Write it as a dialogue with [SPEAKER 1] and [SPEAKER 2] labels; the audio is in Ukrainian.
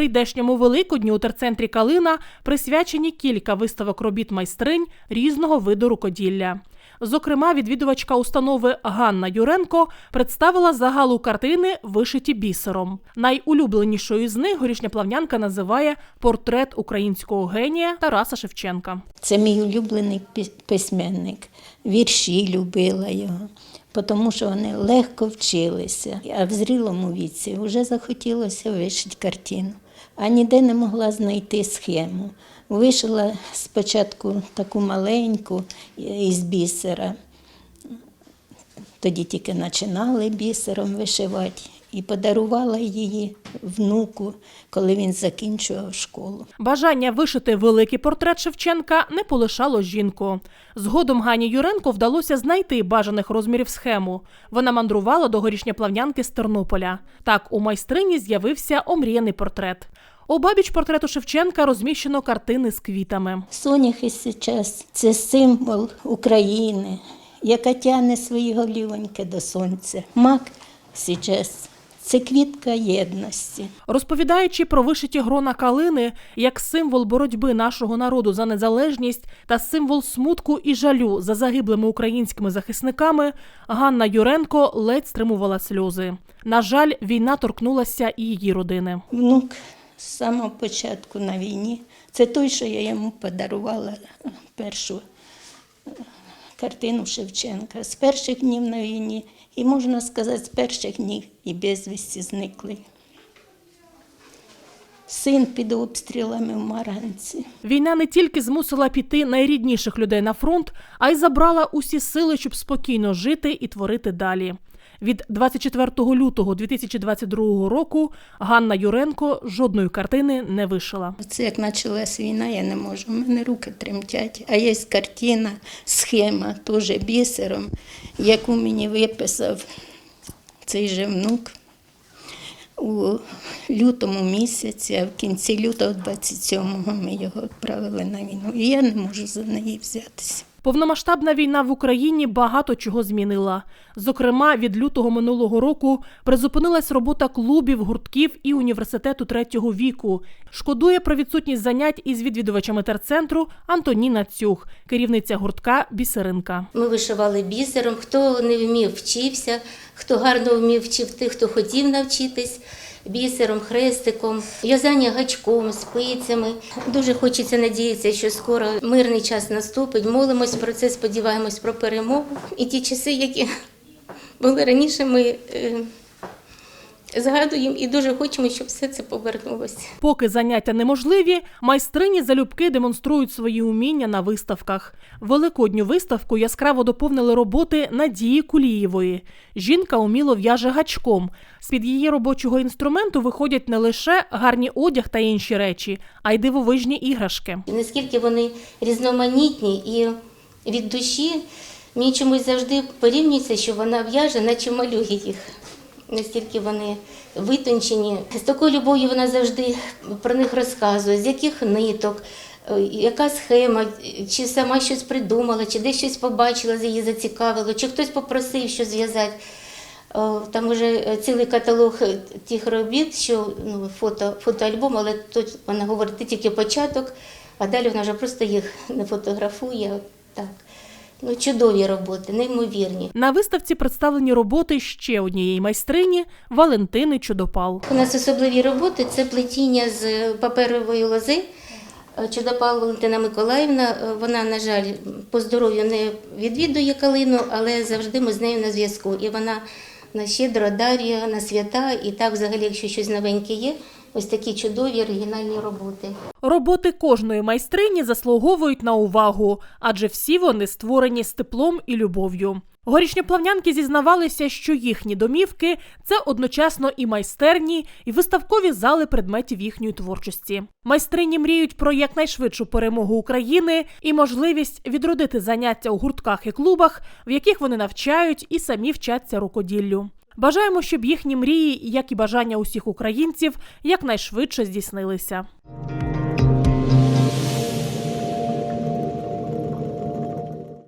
[SPEAKER 1] прийдешньому Великодню у терцентрі Калина присвячені кілька виставок робіт майстринь різного виду рукоділля. Зокрема, відвідувачка установи Ганна Юренко представила загалу картини, вишиті бісером. Найулюбленішою з них горішня плавнянка називає портрет українського генія Тараса Шевченка.
[SPEAKER 2] Це мій улюблений письменник. Вірші любила його, тому що вони легко вчилися. А в зрілому віці вже захотілося вишити картину, а ніде не могла знайти схему. Вишила спочатку таку маленьку із бісера. Тоді тільки починали бісером вишивати і подарувала її внуку, коли він закінчував школу.
[SPEAKER 1] Бажання вишити великий портрет Шевченка не полишало жінку. Згодом Гані Юренко вдалося знайти бажаних розмірів схему. Вона мандрувала до горішньоплавнянки з Тернополя. Так у майстрині з'явився омріяний портрет. Обабіч портрету Шевченка розміщено картини з квітами.
[SPEAKER 2] Соняхи зараз це символ України, яка тягне свої голівоньки до сонця. Мак зараз це квітка єдності.
[SPEAKER 1] Розповідаючи про вишиті грона калини як символ боротьби нашого народу за незалежність та символ смутку і жалю за загиблими українськими захисниками, Ганна Юренко ледь стримувала сльози. На жаль, війна торкнулася і її родини.
[SPEAKER 2] Внук з самого початку на війні. Це той, що я йому подарувала першу картину Шевченка з перших днів на війні, і можна сказати, з перших днів і безвісті зникли. Син під обстрілами в Маранці.
[SPEAKER 1] Війна не тільки змусила піти найрідніших людей на фронт, а й забрала усі сили, щоб спокійно жити і творити далі. Від 24 лютого 2022 року Ганна Юренко жодної картини не вишила.
[SPEAKER 2] Це як почалась війна, я не можу. У мене руки тремтять. А є картина, схема, теж бісером, яку мені виписав цей же внук у лютому місяці, а в кінці лютого 27-го ми його відправили на війну. І я не можу за неї взятися.
[SPEAKER 1] Повномасштабна війна в Україні багато чого змінила. Зокрема, від лютого минулого року призупинилась робота клубів, гуртків і університету третього віку. Шкодує про відсутність занять із відвідувачами терцентру Антоніна Цюх, керівниця гуртка Бісеринка.
[SPEAKER 3] Ми вишивали бісером. Хто не вмів, вчився, хто гарно вмів вчив тих, хто хотів навчитись. Бісером, хрестиком, в'язання гачком, спицями. Дуже хочеться надіятися, що скоро мирний час наступить. Молимось про це, сподіваємось про перемогу. І ті часи, які були раніше, ми е, згадуємо і дуже хочемо, щоб все це повернулося.
[SPEAKER 1] Поки заняття неможливі, майстрині залюбки демонструють свої уміння на виставках. Великодню виставку яскраво доповнили роботи Надії Кулієвої. Жінка уміло в'яже гачком. З-під її робочого інструменту виходять не лише гарні одяг та інші речі, а й дивовижні іграшки.
[SPEAKER 3] Наскільки вони різноманітні і від душі, мені чомусь завжди порівнюється, що вона в'яже, наче малює їх. Настільки вони витончені. З такою любов'ю вона завжди про них розказує, з яких ниток, е, яка схема, чи сама щось придумала, чи десь щось побачила, її зацікавило, чи хтось попросив що зв'язати. Е, Там вже цілий каталог е, тих робіт, що ну, фото, фотоальбом, але тут вона говорить тільки початок, а далі вона вже просто їх не фотографує. Так. Ну, чудові роботи, неймовірні.
[SPEAKER 1] На виставці представлені роботи ще однієї майстрині Валентини Чудопал.
[SPEAKER 3] У нас особливі роботи це плетіння з паперової лози. Е, Чудопал Валентина Миколаївна, е, вона, на жаль, по здоров'ю не відвідує калину, але завжди ми з нею на зв'язку. І вона на щедро дарує на свята, і так, взагалі, якщо щось новеньке є, ось такі чудові оригінальні роботи.
[SPEAKER 1] Роботи кожної майстрині заслуговують на увагу, адже всі вони створені з теплом і любов'ю. Горішньоплавнянки зізнавалися, що їхні домівки це одночасно і майстерні, і виставкові зали предметів їхньої творчості. Майстрині мріють про якнайшвидшу перемогу України і можливість відродити заняття у гуртках і клубах, в яких вони навчають і самі вчаться рукоділлю. Бажаємо, щоб їхні мрії, як і бажання усіх українців, якнайшвидше здійснилися.